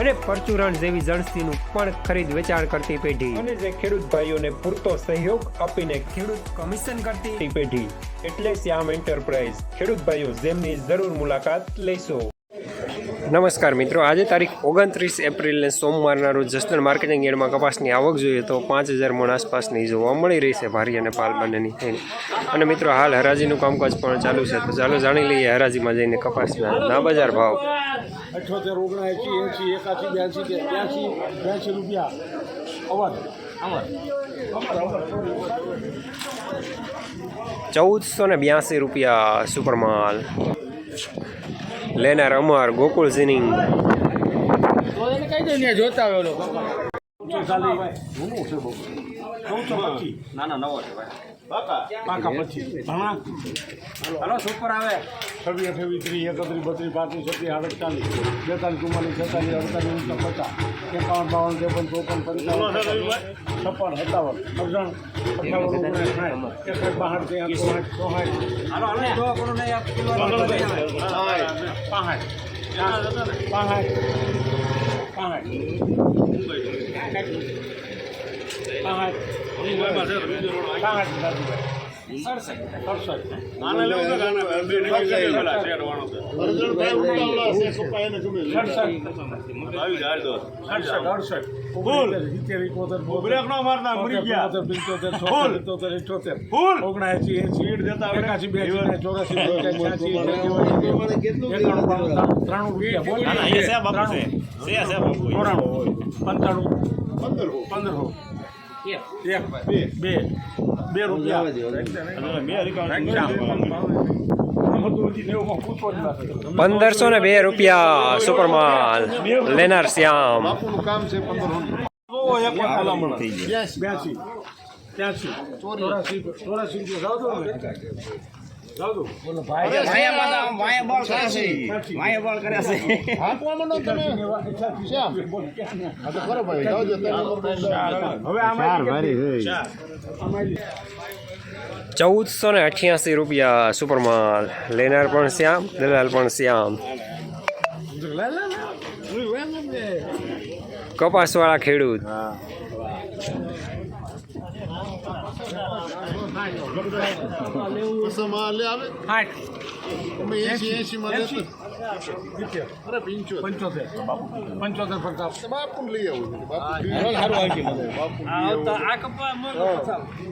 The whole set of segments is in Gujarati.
અને પરચુરણ જેવી જણસીનું પણ ખરીદ વેચાણ કરતી પેઢી. અને જે ખેડૂત ભાઈઓને પૂરતો સહયોગ આપીને ખેડૂત કમિશન કરતી પેઢી. એટલે શ્યામ એન્ટરપ્રાઇઝ. ખેડૂત ભાઈઓ જેમની જરૂર મુલાકાત લેશો. નમસ્કાર મિત્રો આજે તારીખ ઓગણત્રીસ એપ્રિલને સોમવારના રોજ જસદણ માર્કેટિંગ યાર્ડમાં કપાસની આવક જોઈએ તો પાંચ હજાર મણ આસપાસની જોવા મળી રહી છે ભારી અને પાલ બંનેની થઈને. અને મિત્રો હાલ હરાજીનું કામકાજ પણ ચાલુ છે તો ચાલો જાણી લઈએ હરાજીમાં જઈને કપાસના ના બજાર ભાવ. અઠ્યોતેર ઓગણએંસી એંસી એકાસી બ્યાસી કે ત્યાંસી બ્યાસી રૂપિયા. અવર અવર ચૌદસો ને બ્યાસી રૂપિયા સુપરમાલ. લેનાર અમર ગોકુળ સિનિંગ ને જોતા ના ના નવો છે ભાઈ. પાકા ઘણા સુપર આવે. છવ્વીસ અઠ્યાવીસ ત્રીસ એકત્રીસ બત્રીસ પાંત્રીસ છત્રીસ અડતાલીસ બેતાલીસ ચુમ્માલીસ છેતાલીસ અડતાલીસ ઓગણસો પચાસ એકાવન બાવન ત્રેપન ચોપન પંચાવન છપ્પન સત્તાવન અડસઠ અઠાવન ઓગણીસ સાઠ એકસઠ બાસઠ ત્રેસઠ ચોસઠ ચોસઠ પાંસઠ પાંસઠ પાંસઠ પાંસઠ પંદર ત્રાણું પંચાણું પંદરસો એક બે બે રૂપિયા પંદરસો ને બે રૂપિયા સુપરમાલ લેનાર શ્યામ બ્યાસી ત્યાંસી. ચોરાસી ચોરાસી હવે આમાં ચૌદસો ને અઠ્યાસી રૂપિયા સુપરમાલ. લેનાર પણ શ્યામ દલાલ પણ શ્યામ. કપાસવાળા ખેડૂત. પંચોતેર. પંચોતેર પ્રતાપ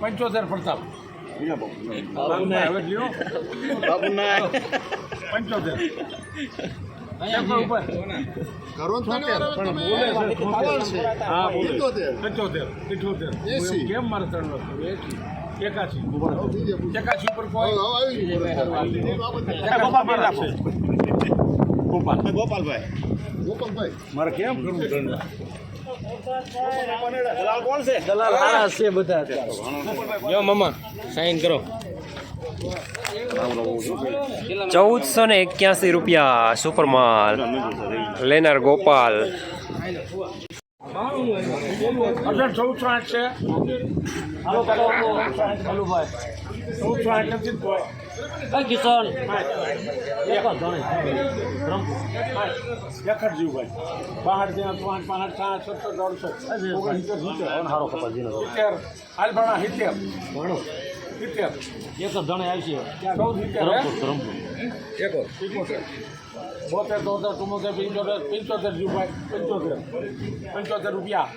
પંચોતેર. ફરતા હવે લ્યો પંચોતેર. એક ઉપર. પણ બોલે છે હા બોલે પંચોતેર. ઇઠોતેર એવું કેમ મારે ત્રણ એસી. એકાસી એકાસી ઉપર કોઈ ગોપાલ પર રાખો ગોપાલ ગોપાલભાઈ મારે કેમ કરવું ત્રણ દલાલ કોણ છે જો મમ્મા સાઈન કરો ચૌદસો ને એક્યાસી રૂપિયા સુપરમાલ લેનાર ગોપાલ અઢાર ચૌદસો આઠ છે. ચૌદસો આઠ નથી તોય. કિશન. જીવભાઈ બાહઠ ત્યાં પાંચ પાંચ સાત સત્તર દોઢસો. ઓગણસિત્તેર સિત્તેર. સિત્તેર આલફાણા સિત્તેર. સિત્તેર. એક ધણે આવશે ચૌદ સિત્તેર એકોતેર બોતેર તોતેર ચુમ્મોતેર પંચોતેર પંચોતેર જીવભાઈ પંચોતેર પંચોતેર રૂપિયા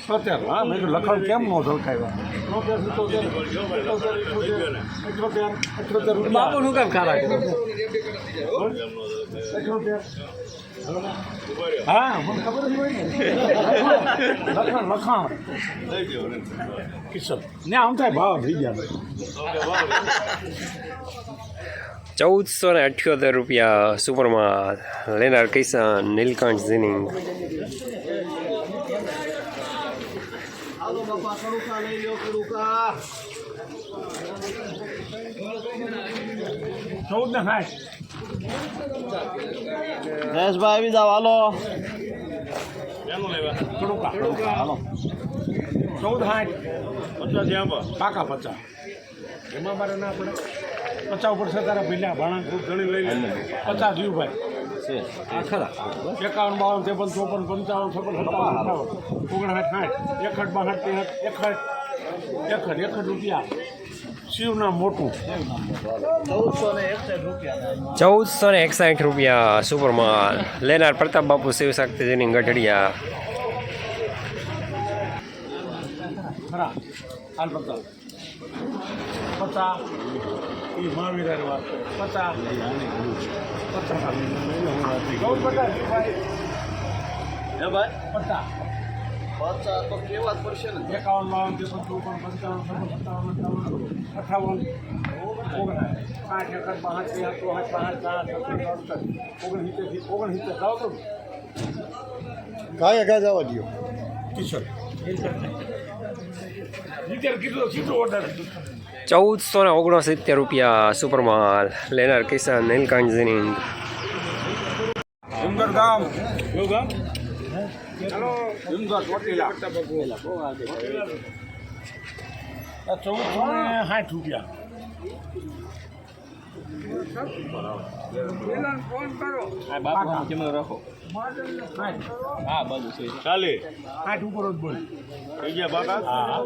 સોતેર હા મેં કીધું લખણ કેમ નો ઝળકાવ્યા તોતેર સિત્તોતેર પંચોતેર અઠ્યોતેર રૂપિયા શું કામ ખારા અઠ્યોતેર હા મને ખબર જ હોય ને લખાણ લખાણ કિશન ને આમ થાય ભાવ થઈ ગયા ચૌદસો ને અઠ્યોતેર રૂપિયા સુપરમાં લેનાર કિસાન નીલકંઠ સિનિંગ જયેશભાઈ આવી જાઓ હાલો. ચૌદ સાઠ. પચાસ પાકા પચાસ. એમાં મારે ના પડે. પચાસ ઉપર તારા ભીલા ભાણા ખૂબ ઘણી લઈ લે. પચાસ જીવભાઈ એકાવન બાવન ત્રેપન ચોપન પંચાવન છપ્પન સત્તાવન અઠાવન ઓગણસાઠ સાઠ. એકસઠ બાસઠ ત્રેસઠ એકસઠ એકસઠ એકસઠ રૂપિયા. શિવના મોટું. ચૌદસો ને એકસાઠ રૂપિયા સુપરમાલ લેનાર પ્રતાપ બાપુ શિવ શક્તિજીની ગઢડિયા. ખરા. હાલ પચાસ. એ મહાવીર હારે વાત કરે. પચાસ. પચાસ. પચાસ. તો કેવા પડશે ને? એકાવન બાવન ત્રેપન ચોપન પંચાવન સત્તાવન અઠાવન અઠાવન ઓગણ પાંચ એકર પાંચ પાંચ છત્રીસ અડસઠ ઓગણસિત્તેર ઓગણસિત્તેર. જાઓ તો કાંઈ ઘા જવા દો કિશોર સિત્તેર કીધું સીધો ઓર્ડર ચૌદસો ને ઓગણસિત્તેર રૂપિયા સુપરમાલ. લેનાર કિસાન આ ચૌદસો ને સાઠ રૂપિયા. ચાલે. આઠ ઉપર જ બોલ. થઈ ગયા બાકા હા.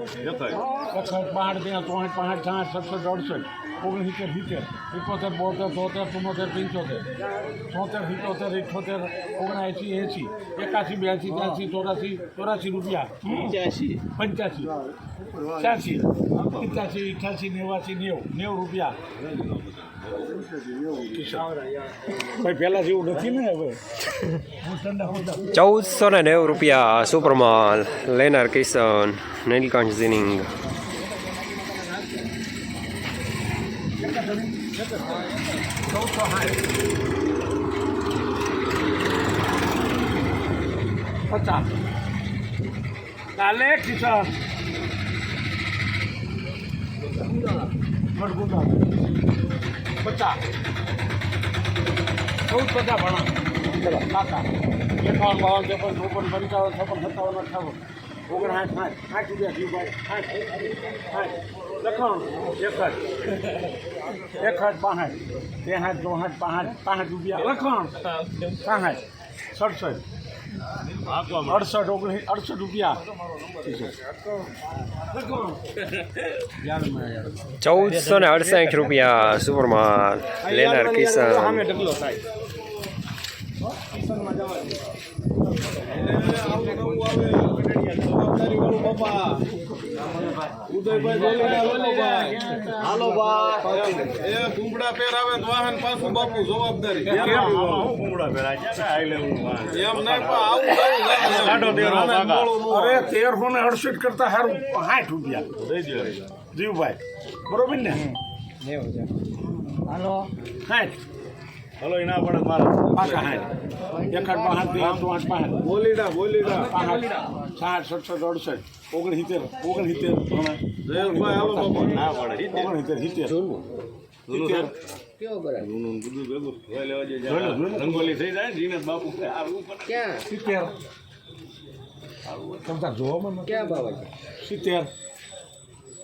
એકસઠ પાંઠ ત્યાં ચોસઠ પાંઠ છાઠ સડસઠ અડસઠ ઓગણસિત્તેર સિત્તેર એકોતેર બોતેર તોતેર ચુમ્મોતેર પંચોતેર છોતેર સિત્તોતેર ઇઠોતેર ઓગણએંસી એંસી એકાસી બ્યાસી ત્યાસી ચોરાસી ચોરાસી રૂપિયા. પંચ્યાસી પંચ્યાસી છ્યાસી પંચ્યાસી અઠ્યાસી નેવાસી નેવું નેવું રૂપિયા. ભાઈ પહેલાં જેવું નથી ને હવે? ચૌદસો ને નેવું રૂપિયા સુપરમાલ લેનાર કિશન નીલકંઠ સિનિંગ પચાસ. કાલે કિશન. પચાસ. ચૌદ પચાસ ભણા. કાકા. એકાવન બાવન ચોપન ચોપન પંચાવન છપ્પન સત્તાવન અઠાવન ઓગણસાઠ સાઠ. સાઠ રૂપિયા જીવભાઈ સાઠ. સાઠ. લખણ. એકસઠ. એકસઠ પાસઠ. ત્રેસઠ ચોસઠ પાસઠ. પાસઠ રૂપિયા. લખણ. સાસઠ. સડસઠ. અડસઠ ઓગણીસ અડસઠ રૂપિયા ચૌદસો ને અડસઠ રૂપિયા સુપરમાન લેનાર કિસાન હાલો બા એ કુંબડા પહેરાવે તો વાહન પાછું બાપુ જવાબદારી. એમ નહીં પણ આવું અરે તેરસો ને અડસઠ કરતા સારું સાઠ રૂપિયા. જીવભાઈ. બરોબર ને? હાલો. સાઠ હલો એના પણ મારા. પાકા સાઠ એકઠ પાંચ આઠ પાંચ પાંચ બોલીડા બોલીડા. પાંચ સાઠ સડસઠ અડસઠ. ઓગણસિત્તેર ઓગણસિત્તેર. ના પડે. ઓગણસિત્તેર સિત્તેર. સિત્તેર. રંગોલી થઈ જાય ને જીનેશ બાપુ આવું પડે સિત્તેર.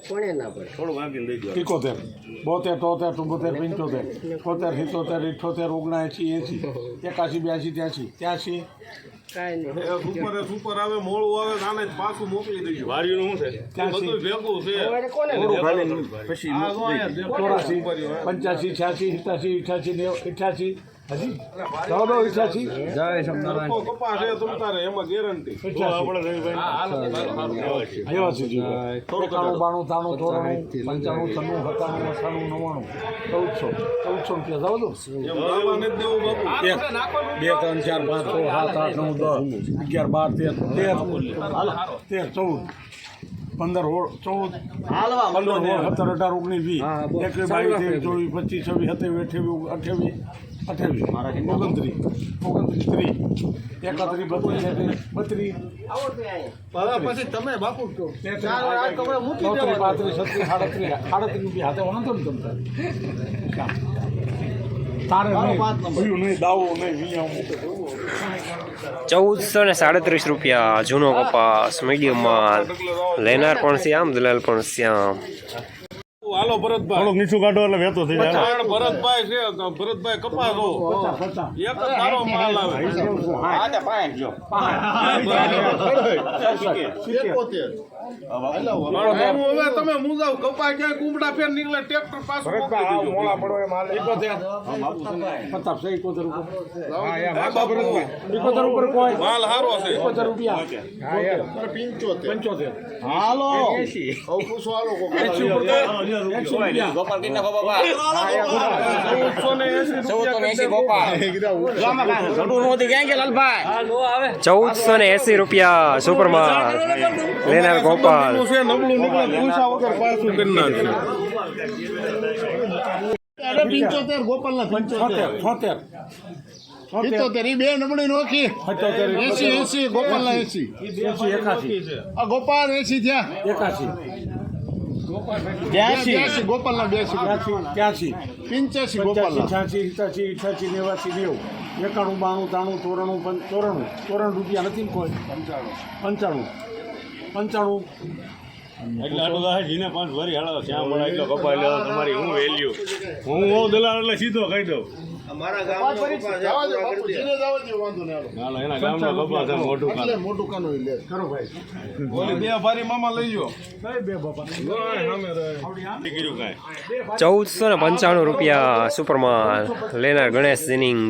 તમતા જોવામાં સિત્તેર થોડું દો એકોતેર બોતેર તોતેર ચુંબોતેર પંચોતેર તોતેર સિત્તોતેર ઇઠોતેર ઓગણએંસી એંસી એકાસી બ્યાસી ત્યાસી ત્યાસી આવે મોળું આવે તો પાછું મોકલી દેજો. વાડીનું શું છે? બધું ભેગું છે. પછી આ જો અહીંયા દેખો. ચોરાસી પંચ્યાસી છ્યાસી સિત્યાસી અઠ્યાસી નેવ અઠ્યાસી. હજી? ચૌદો અઠ્યાસી. સરખો કપાસ છે તમ તારે એમાં ગેરંટી તો એકાણું બાણું ત્રાણું ચોરાણું પંચાણું છન્નું સત્તાણું અઠાણું નવ્વાણું. ચૌદસો ચૌદસો રૂપિયા જાવ દો. એમ નથી દેવું બે ત્રણ ચાર પાંચ છ સાત આઠ નવ દસ અગિયાર બાર તેર તેર તેર ચૌદ પંદર ચૌદ પંદર સોળ સત્તર અઢાર ઓગણીસ વીસ એકવીસ બાવીસ ચોવીસ પચીસ છવ્વીસ સત્યાવીસ અઠ્યાવીસ. અઠ્યાવીસ અઠ્યાવીસ ઓગણત્રીસ ઓગણત્રીસ ત્રીસ એકત્રીસ બત્રીસ બત્રીસ પછી તમે બાપુ મૂકી ચોત્રીસ પાંત્રીસ છત્રીસ સાડત્રીસ સાડત્રીસ રૂપિયા હાથે વાંધો ને તમ તારે નહીં દાવો નહીં નહીં વિયાવું ચૌદસો ને સાડત્રીસ રૂપિયા જૂનો કપાસ મીડિયમ માલ લેનાર પણ શ્યામ દલાલ પણ શ્યામ હાલો ભરતભાઈ થોડુંક નીચું કાઢો એટલે વેતો થઈ જાય ભરતભાઈ છે ભરતભાઈ કપાસો એક જ માલ આવે હવે તમે મુજાવ કપા ક્યાંય કુંબડા ફેર નીકળે ટ્રેક્ટર પાછું મોકલી દેજો. પચાસ છે એકોતેર ઉપર. હા, બાપુ. એકોતેર ઉપર. કોઈ. માલ સારો છે. એકોતેર રૂપિયા. પંચોતેર. હાલો. એસી ઉપર ચૌદસો ને એસી રૂપિયા ચૌદસો ને એસી રૂપિયા સુપર માલ લેનાર ગોપાલ. નબળું છે નબળું નીકળે પૂછા વગર પાછું કરી નાખશે પંચોતેર ગોપાલના પંચોતેર. છોતેર પિત્તોતેર ઈ બે નબળી નોખી. એસી એસી ગોપાલના એસી. એસી ગોપાલ એસી થયા. એકાસી. બ્યાસી ગોપાલના બ્યાસી ત્યાંસી ત્યાંસી. પિંચ્યાસી છ્યાસી સિત્યાસી અઠ્યાસી નેવાસી નેવું. એકાણું બાણું ત્રાણું ચોરાણું ચોરાણું. ચોરાણું રૂપિયા નથી ને કોઈ? પંચાણું. પંચાણું. એટલે આટલું જીને પાંચ ભરી હાલો શ્યામ મળે એટલો કપાઈ લેવો તમારી હું વેલ્યુ? હું હું દલાલ એટલે સીધો કહી દઉં. ચૌદસો ને પંચાણું રૂપિયા સુપરમાં લેનાર ગણેશ જીનિંગ